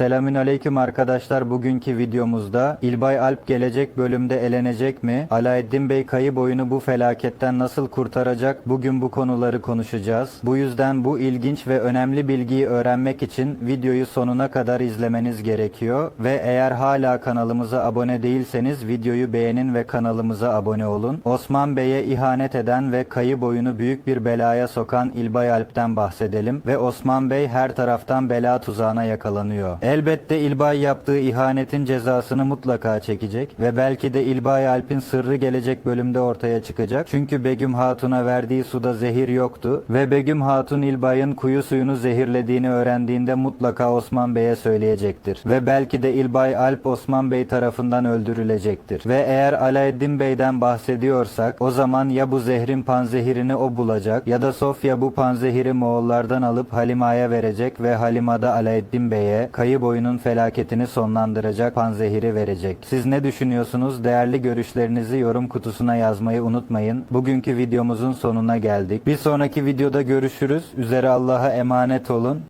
Selamün aleyküm arkadaşlar. Bugünkü videomuzda İlbay Alp gelecek bölümde elenecek mi? Alaeddin Bey kayı boyunu bu felaketten nasıl kurtaracak? Bugün bu konuları konuşacağız. Bu yüzden bu ilginç ve önemli bilgiyi öğrenmek için videoyu sonuna kadar izlemeniz gerekiyor. Ve eğer hala kanalımıza abone değilseniz videoyu beğenin ve kanalımıza abone olun. Osman Bey'e ihanet eden ve kayı boyunu büyük bir belaya sokan İlbay Alp'ten bahsedelim. Ve Osman Bey her taraftan bela tuzağına yakalanıyor. Elbette İlbay yaptığı ihanetin cezasını mutlaka çekecek ve belki de İlbay Alp'in sırrı gelecek bölümde ortaya çıkacak. Çünkü Begüm Hatun'a verdiği suda zehir yoktu ve Begüm Hatun İlbay'ın kuyu suyunu zehirlediğini öğrendiğinde mutlaka Osman Bey'e söyleyecektir. Ve belki de İlbay Alp Osman Bey tarafından öldürülecektir. Ve eğer Alaeddin Bey'den bahsediyorsak o zaman ya bu zehrin panzehirini o bulacak ya da Sofya bu panzehiri Moğollardan alıp Halima'ya verecek ve Halima da Alaeddin Bey'e boyunun felaketini sonlandıracak panzehiri verecek. Siz ne düşünüyorsunuz? Değerli görüşlerinizi yorum kutusuna yazmayı unutmayın. Bugünkü videomuzun sonuna geldik. Bir sonraki videoda görüşürüz. Üzere Allah'a emanet olun.